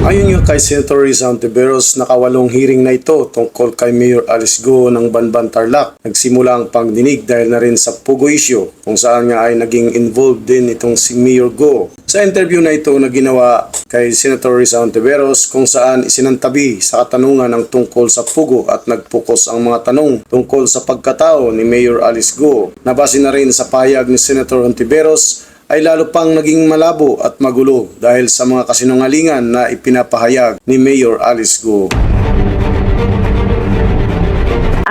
Ayon nga kay Senator Riza Ontiveros, nakawalong hearing na ito tungkol kay Mayor Alice Go ng Banban Tarlac. Nagsimula ang pagdinig dahil na rin sa Pugo issue kung saan nga ay naging involved din itong si Mayor Go. Sa interview na ito na ginawa kay Senator Riza Ontiveros kung saan isinantabi sa katanungan ang tungkol sa Pugo at nagpukos ang mga tanong tungkol sa pagkatao ni Mayor Alice Go. Nabase na rin sa payag ni Senator Ontiveros ay lalo pang naging malabo at magulo dahil sa mga kasinungalingan na ipinapahayag ni Mayor Alice Go.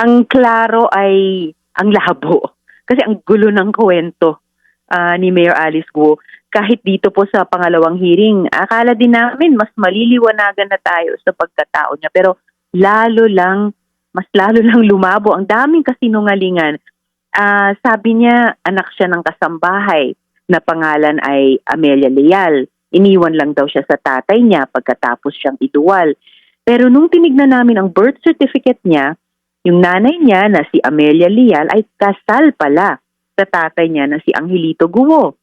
ang klaro ay ang labo. Kasi ang gulo ng kwento ah, ni Mayor Alice Guo. Kahit dito po sa pangalawang hearing, akala din namin mas maliliwanagan na tayo sa pagkatao niya. Pero lalo lang, mas lalo lang lumabo. Ang daming kasinungalingan. Ah, sabi niya, anak siya ng kasambahay na pangalan ay Amelia Leal. Iniwan lang daw siya sa tatay niya pagkatapos siyang iduwal. Pero nung tinignan namin ang birth certificate niya, yung nanay niya na si Amelia Leal ay kasal pala sa tatay niya na si Angelito Guo.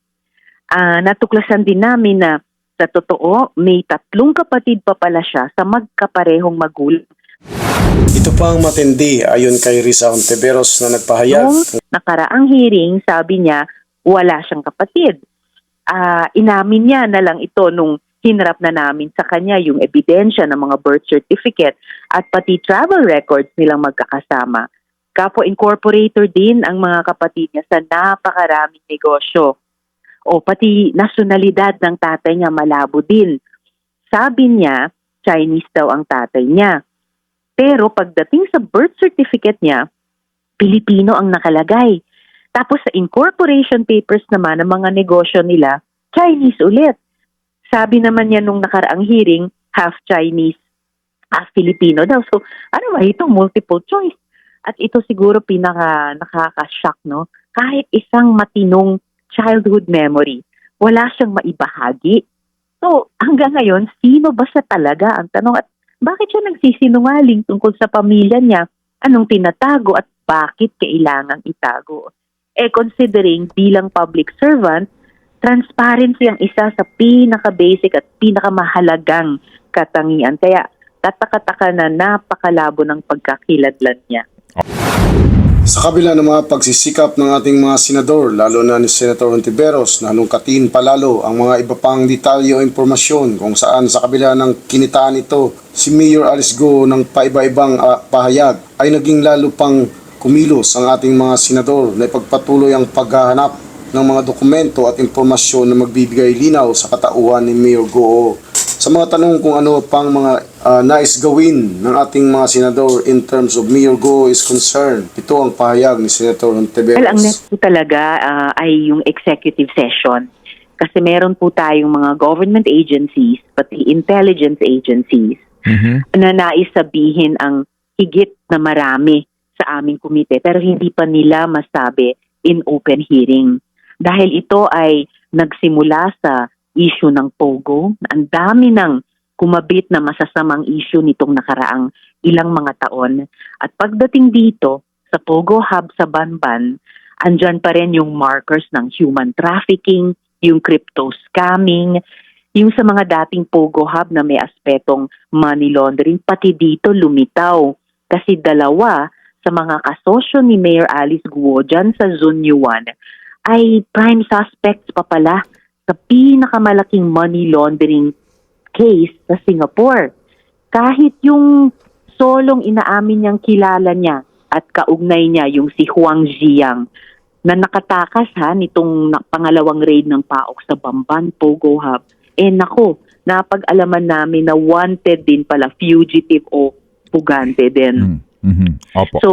Ah, natuklasan din namin na sa totoo, may tatlong kapatid pa pala siya sa magkaparehong magulang. Ito pa ang matindi ayon kay Risa Ontiveros na nagpahayag Nung nakaraang hearing, sabi niya, wala siyang kapatid. Ah, inamin niya na lang ito nung hinarap na namin sa kanya yung ebidensya ng mga birth certificate at pati travel records nilang magkakasama. Kapo incorporator din ang mga kapatid niya sa napakaraming negosyo. O pati nasyonalidad ng tatay niya malabo din. Sabi niya, Chinese daw ang tatay niya. Pero pagdating sa birth certificate niya, Pilipino ang nakalagay. Tapos sa incorporation papers naman ng mga negosyo nila, Chinese ulit. Sabi naman niya nung nakaraang hearing, half Chinese, half Filipino daw. So ano ba ito? Multiple choice. At ito siguro pinaka nakaka-shock, no? Kahit isang matinong childhood memory, wala siyang maibahagi. So hanggang ngayon, sino ba siya talaga? Ang tanong at bakit siya nagsisinungaling tungkol sa pamilya niya? Anong tinatago at bakit kailangang itago? Eh considering bilang public servant, transparency ang isa sa pinaka-basic at pinakamahalagang katangian. Kaya tataka-taka na napakalabo ng pagkakiladlan niya. Sa kabila ng mga pagsisikap ng ating mga senador, lalo na ni Senator Ontiveros na halongkatin palalo ang mga iba pang detalye o impormasyon kung saan sa kabila ng kinitaan ito, si Mayor Alice Go ng paiba-ibang ah, pahayag ay naging lalo pang kumilos ang ating mga senador na ipagpatuloy ang paghahanap ng mga dokumento at impormasyon na magbibigay linaw sa katauhan ni Mayor Go. Sa mga tanong kung ano pang mga ah, nais gawin ng ating mga senador in terms of Mayor Go is concerned, ito ang pahayag ni Senator Ontiveros. Well, ang next po talaga ah, ay yung executive session. Kasi meron po tayong mga government agencies, pati intelligence agencies, na nais sabihin ang higit na marami sa aming komite pero hindi pa nila masabi in open hearing. Dahil ito ay nagsimula sa issue ng POGO. Ang dami ng kumabit na masasamang issue nitong nakaraang ilang mga taon. At pagdating dito sa POGO Hub sa Banban, andyan pa rin yung markers ng human trafficking, yung crypto scamming, yung sa mga dating Pogo Hub na may aspetong money laundering, pati dito lumitaw. Kasi dalawa sa mga kasosyo ni Mayor Alice Guo dyan sa Zone 1 ay prime suspects pa pala sa pinakamalaking money laundering case sa Singapore. Kahit yung solong inaamin niyang kilala niya at kaugnay niya yung si Huang Ziyang na nakatakas ha nitong pangalawang raid ng PAOK sa Bamban Pogo Hub. Eh nako, napag-alaman namin na wanted din pala fugitive o pugante din. Mm, mhm. Opo. So,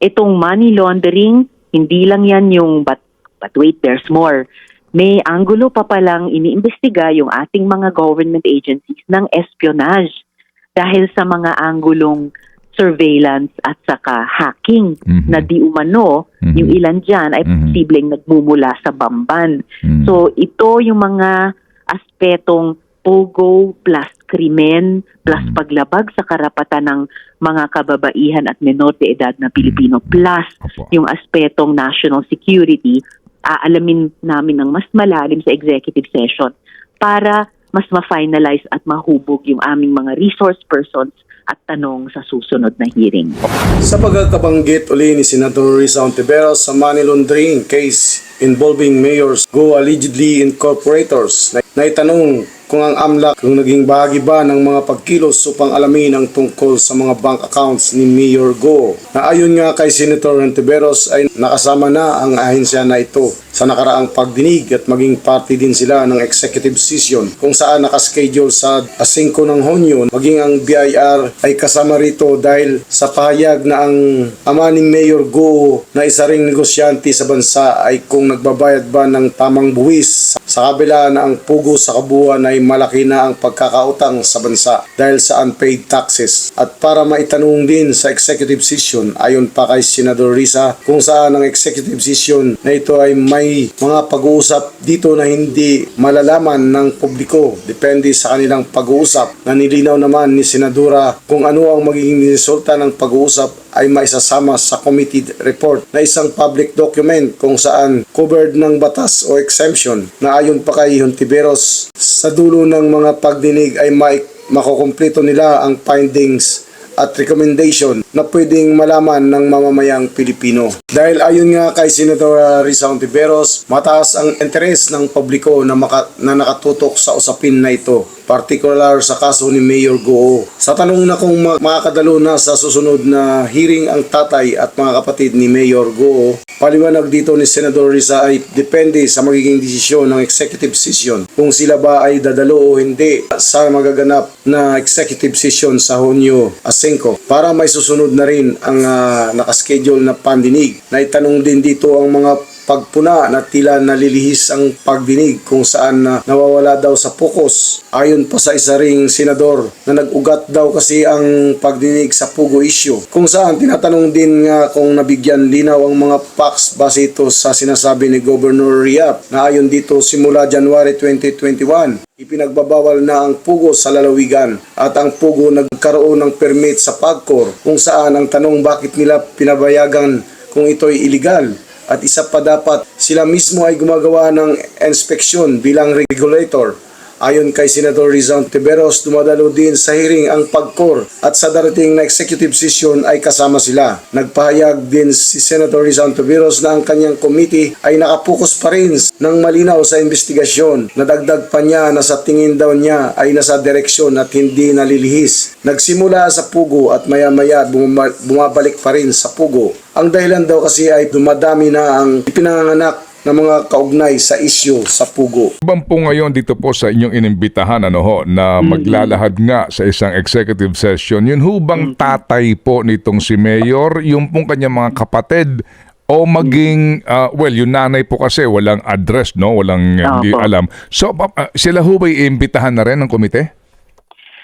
itong money laundering, hindi lang yan yung but, but wait, there's more. May anggulo pa palang iniimbestiga yung ating mga government agencies ng espionage dahil sa mga anggulong surveillance at saka hacking Mhm. na di umano, Mhm. yung ilan dyan ay Mhm. posibleng nagmumula sa Bamban. Mm. So ito yung mga aspetong pogo plus krimen plus paglabag sa karapatan ng mga kababaihan at menor de edad na Pilipino plus yung aspetong national security aalamin namin ng mas malalim sa executive session para mas ma-finalize at mahubog yung aming mga resource persons at tanong sa susunod na hearing. Sa pagkakabanggit uli ni Senator Risa Ontiveros sa money laundering case involving mayors Go allegedly incorporators na itanong kung ang AMLAC kung naging bahagi ba ng mga pagkilos upang alamin ang tungkol sa mga bank accounts ni Mayor Go. Na ayon nga kay Senator Ontiveros ay nakasama na ang ahensya na ito sa nakaraang pagdinig at maging party din sila ng executive session kung saan nakaschedule sa 5 ng Hunyo maging ang BIR ay kasama rito dahil sa pahayag na ang ama ni Mayor Go na isa ring negosyante sa bansa ay kung nagbabayad ba ng tamang buwis. Sa kabila na ang pugo sa kabuuan ay malaki na ang pagkakautang sa bansa dahil sa unpaid taxes. At para maitanong din sa executive session ayon pa kay Senador Risa kung saan ang executive session na ito ay may mga pag-uusap dito na hindi malalaman ng publiko. Depende sa kanilang pag-uusap. Na nilinaw naman ni Senadora kung ano ang magiging resulta ng pag-uusap ay maisasama sa committee report na isang public document kung saan covered ng batas o exemption na ayon pa kay Hontiveros. Sa dulo ng mga pagdinig ay mai- makukumpleto nila ang findings at recommendation na pwedeng malaman ng mamamayang Pilipino. Dahil ayon nga kay Senator Risa Ontiveros, mataas ang interes ng publiko na, maka, na nakatutok sa usapin na ito, particular sa kaso ni Mayor Goo. Sa tanong na kung ma- makakadalo na sa susunod na hearing ang tatay at mga kapatid ni Mayor Goo, paliwanag dito ni Senador Risa ay depende sa magiging desisyon ng executive session kung sila ba ay dadalo o hindi sa magaganap na executive session sa Hunyo 5 para may susunod na rin ang ah, nakaschedule na pandinig. Na itanong din dito ang mga pagpuna na tila nalilihis ang pagdinig kung saan na nawawala daw sa focus. Ayon pa sa isa ring senador na nag-ugat daw kasi ang pagdinig sa Pugo issue. Kung saan tinatanong din nga kung nabigyan linaw ang mga facts base ito sa sinasabi ni Governor Riap na ayon dito simula January 2021 ipinagbabawal na ang pugo sa lalawigan at ang pugo nagkaroon ng permit sa PAGCOR kung saan ang tanong bakit nila pinabayagan kung ito'y illegal at isa pa dapat sila mismo ay gumagawa ng inspeksyon bilang regulator. Ayon kay Senador Rizal Tiberos, dumadalo din sa hearing ang PAGCOR at sa darating na executive session ay kasama sila. Nagpahayag din si Senator Rizal Tiberos na ang kanyang committee ay nakapokus pa rin ng malinaw sa investigasyon. Nadagdag pa niya na sa tingin daw niya ay nasa direksyon at hindi nalilihis. Nagsimula sa Pugo at maya-maya bumaba- bumabalik pa rin sa Pugo. Ang dahilan daw kasi ay dumadami na ang ipinanganak ng mga kaugnay sa isyu sa Pugo. Ibang po ngayon dito po sa inyong inimbitahan ano ho, na maglalahad nga sa isang executive session. Yun ho bang tatay po nitong si Mayor, yung pong kanyang mga kapatid, o maging, ah, well, yung nanay po kasi walang address, no? Walang uh, hindi alam. So, ah, sila ho ba iimbitahan na rin ng komite?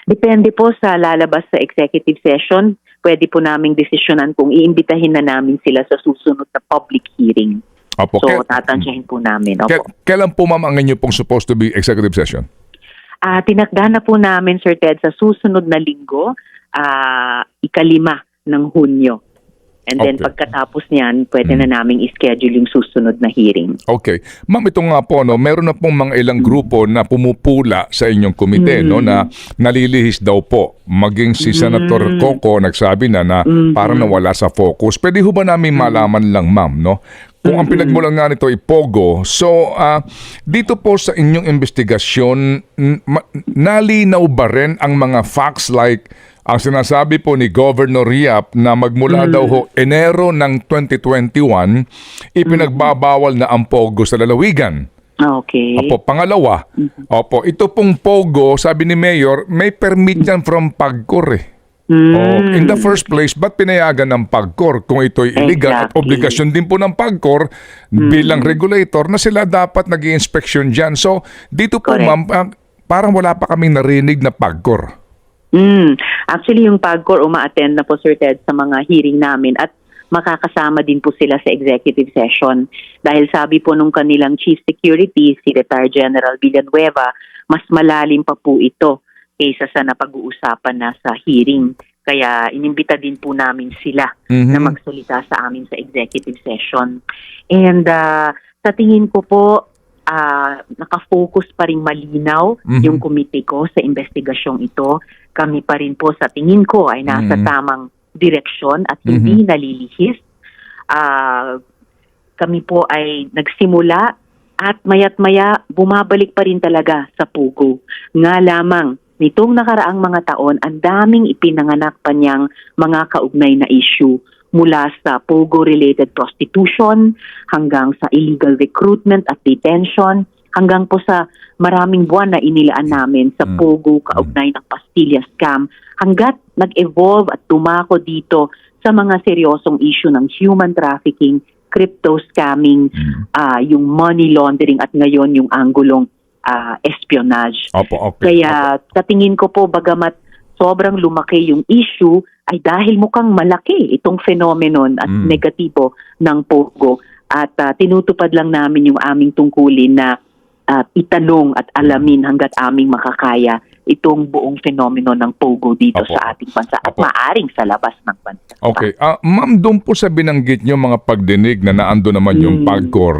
Depende po sa lalabas sa executive session. Pwede po naming desisyonan kung iimbitahin na namin sila sa susunod na public hearing. Opo. So, tatansyahin po namin. Opo. kailan po ma'am ang inyo pong supposed to be executive session? Ah, tinakda na po namin, Sir Ted, sa susunod na linggo, ah, ikalima ng Hunyo. And then Okay. pagkatapos niyan, pwede na naming i-schedule yung susunod na hearing. Okay. Ma'am, ito nga po, no, meron na pong mga ilang grupo na pumupula sa inyong komite, no, na nalilihis daw po. Maging si Senator Coco nagsabi na na parang nawala sa focus. Pwede ho ba namin malaman lang, ma'am, no? Kung ang pinagmulan nga nito ay Pogo, so ah, dito po sa inyong investigasyon, nalinaw ba rin ang mga facts like ang sinasabi po ni Governor Riap na magmula daw ho Enero ng 2021, ipinagbabawal na ang Pogo sa lalawigan. Okay. Opo, pangalawa, opo, ito pong Pogo, sabi ni Mayor, may permit yan from Pagcor eh. Mm. Oh, in the first place, ba't pinayagan ng PAGCOR kung ito'y illegal at Exactly. obligasyon din po ng PAGCOR bilang regulator na sila dapat nag inspection dyan. So, dito po Correct. ma'am, ah, parang wala pa kaming narinig na PAGCOR. Mm. Actually, yung PAGCOR uma-attend na po, Sir Ted, sa mga hearing namin at makakasama din po sila sa executive session. Dahil sabi po nung kanilang Chief Security, si Retired General Villanueva, mas malalim pa po ito kaysa sa napag-uusapan na sa hearing. Kaya inimbita din po namin sila Mhm. na magsalita sa amin sa executive session. And ah, sa tingin ko po, ah, nakafocus pa rin malinaw Mhm. yung komite ko sa investigasyong ito. Kami pa rin po sa tingin ko ay nasa Mhm. tamang direksyon at hindi nalilihis. Ah, kami po ay nagsimula at mayat maya bumabalik pa rin talaga sa Pugo. Nga lamang nitong nakaraang mga taon ang daming ipinanganak pa niyang mga kaugnay na issue mula sa Pogo-related prostitution hanggang sa illegal recruitment at detention hanggang po sa maraming buwan na inilaan namin sa Mm. Pogo kaugnay ng Pastilla scam hanggat nag-evolve at tumako dito sa mga seryosong issue ng human trafficking, crypto scamming, Mm. ah, yung money laundering at ngayon yung anggulong ah, espionage. Opo, okay. Kaya sa tingin ko po bagamat sobrang lumaki yung issue ay dahil mukhang malaki itong phenomenon at Mm. negatibo ng Pogo at ah, tinutupad lang namin yung aming tungkulin na ah, itanong at alamin hanggat aming makakaya itong buong phenomenon ng Pogo dito Opo. sa ating bansa at Opo. maaring sa labas ng bansa. Okay. Ah, ma'am, doon po sa binanggit nyo mga pagdinig na naando naman yung Mm. PAGCOR,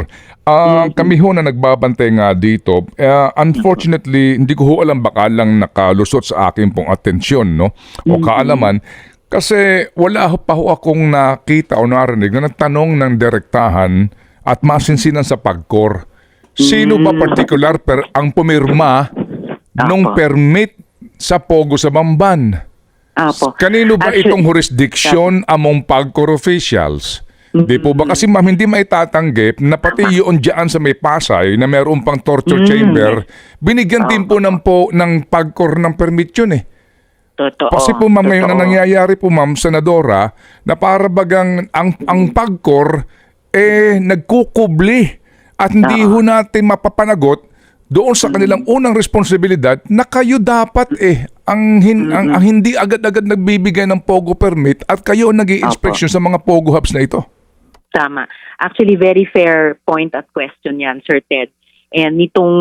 ah, kami ho na nagbabantay nga dito, ah, unfortunately, hindi ko ho alam baka lang nakalusot sa akin pong atensyon, no? O kaalaman, kasi wala pa ho akong nakita o narinig na nagtanong ng direktahan at masinsinan sa PAGCOR. Sino ba particular per ang pumirma nung Apo. permit sa Pogo sa Bamban? Apo. Kanino ba Actually- itong jurisdiction among PAGCOR officials? Di po ba kasi ma'am hindi maitatanggi na pati yun dyan sa may Pasay na meron pang torture chamber, binigyan din po ng, po, ng PAGCOR ng permit yun eh. Totoo. Kasi po ma'am ngayon ang nangyayari po ma'am, Senadora, na para bagang ang, ang PAGCOR eh nagkukubli at hindi ho natin mapapanagot doon sa kanilang unang responsibilidad na kayo dapat eh ang, hin- ang, ang hindi agad-agad nagbibigay ng Pogo permit at kayo nag inspection sa mga Pogo hubs na ito. Tama. Actually, very fair point at question yan, Sir Ted. And nitong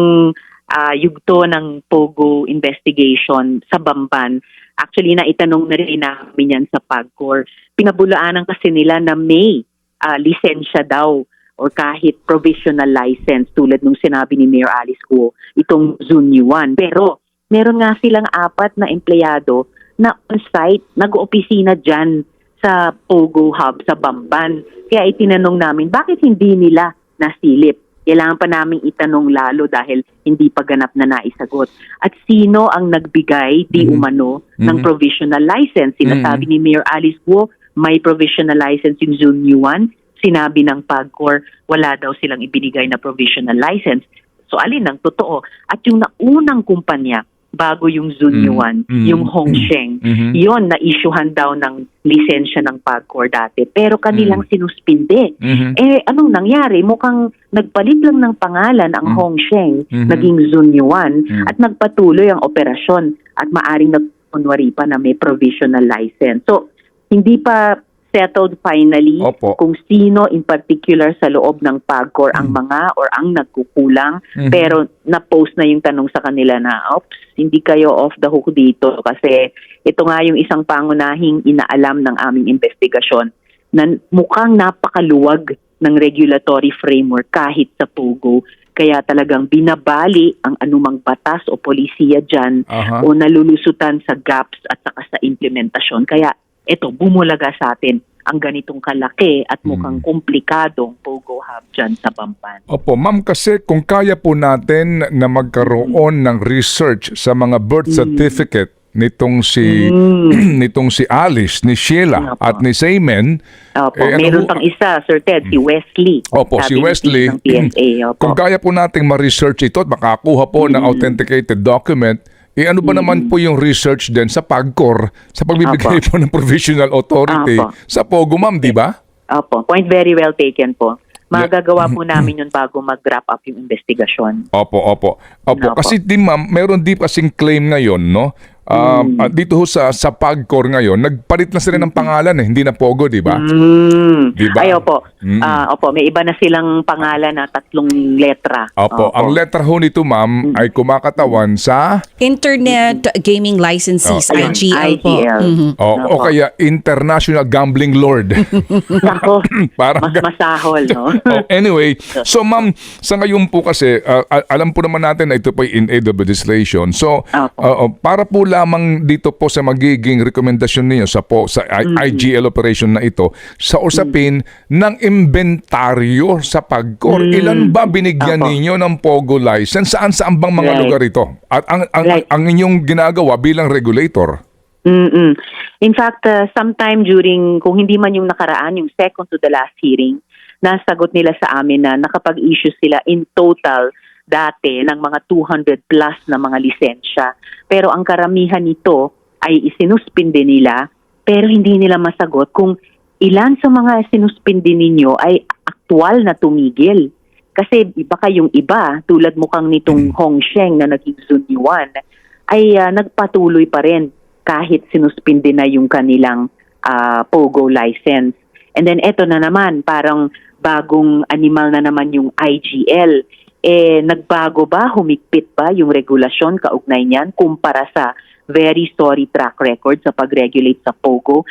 ah, yugto ng Pogo investigation sa Bamban, actually na itanong na rin namin yan sa PAGCOR. Pinabulaanan kasi nila na may ah, lisensya daw or kahit provisional license tulad nung sinabi ni Mayor Alice Guo, itong Zunyuan. Pero meron nga silang apat na empleyado na on-site, nag-opisina dyan sa Pogo Hub sa Bamban. Kaya itinanong namin, bakit hindi nila nasilip? Kailangan pa namin itanong lalo dahil hindi pa ganap na naisagot. At sino ang nagbigay, di Mhm. umano, ng Mhm. provisional license? Sinasabi ni Mayor Alice Guo, may provisional license yung Zone 1. Sinabi ng PAGCOR, wala daw silang ibinigay na provisional license. So alin ang totoo? At yung naunang kumpanya, bago yung Zone Mm. 1, Mm. yung Hongsheng, Mhm. yon na issuehan daw ng lisensya ng PAGCOR dati. Pero kanilang sinuspinde. Mhm. Eh, anong nangyari? Mukhang nagpalit lang ng pangalan ang Mm. Hongsheng, Mhm. naging Zunyuan, Mm. at nagpatuloy ang operasyon at maaring nagkunwari pa na may provisional license. So, hindi pa settled finally Opo. kung sino in particular sa loob ng PAGCOR ang mga or ang nagkukulang. Mhm. Pero na-post na yung tanong sa kanila na, oops, hindi kayo off the hook dito kasi ito nga yung isang pangunahing inaalam ng aming investigasyon na mukhang napakaluwag ng regulatory framework kahit sa POGO. Kaya talagang binabali ang anumang batas o polisiya dyan Aha. o nalulusutan sa gaps at saka sa implementasyon. Kaya ito, bumulaga sa atin ang ganitong kalaki at mukhang komplikadong POGO hub dyan sa Bamban. Opo, ma'am, kasi kung kaya po natin na magkaroon ng research sa mga birth certificate nitong si nitong si Alice, ni Sheila Opo. at ni Saymen, Opo, Eh, ano meron ho- pang isa, Sir Ted, si Wesley. Opo, si Wesley. Ng PSA, opo. Kung kaya po nating ma-research ito at makakuha po ng authenticated document, eh ano ba naman po yung research din sa PAGCOR sa pagbibigay po ng provisional authority Apo. sa POGO, ma'am, di ba? Opo, point very well taken po. Magagawa po namin yun bago mag-wrap up yung investigasyon. Opo, opo. Opo, Opo. kasi di ma'am, meron di kasing claim ngayon, no? Um, at dito ho sa, sa PAGCOR ngayon, nagpalit na sila ng pangalan eh, hindi na Pogo, di ba? Mm. Di ba? Ay, opo. Mm. Ah, opo, may iba na silang pangalan na tatlong letra. Opo, ang letter ho nito ma'am ay kumakatawan sa Internet Gaming Licensees, Oh, IGL, po. Mhm. o, o Opo. kaya International Gambling Lord. Nako, Parang mas masahol, no? Oh, anyway, so ma'am, sa ngayon po kasi, uh, alam po naman natin na ito po in-aid of legislation. So, Opo. uh, uh, para po lamang dito po sa magiging rekomendasyon niyo sa po sa IGL operation na ito, sa usapin ng inventaryo sa pagkor. Ilan ba binigyan Opo. ninyo ng POGO license? Saan saan bang mga Right. lugar ito? At ang, ang, Right. ang inyong ginagawa bilang regulator? mm In fact, uh, sometime during, kung hindi man yung nakaraan, yung second to the last hearing, nasagot nila sa amin na nakapag-issue sila in total dati ng mga 200 plus na mga lisensya. Pero ang karamihan nito ay isinuspinde nila pero hindi nila masagot kung ilan sa mga sinuspinde ninyo ay aktual na tumigil. Kasi baka yung iba, tulad mukhang nitong Hongsheng na naging Zunyuan, ay ah, nagpatuloy pa rin kahit sinuspinde na yung kanilang ah, POGO license. And then eto na naman, parang bagong animal na naman yung IGL. Eh, nagbago ba, humigpit ba yung regulasyon kaugnay niyan kumpara sa very sorry track record sa pag-regulate sa POGO?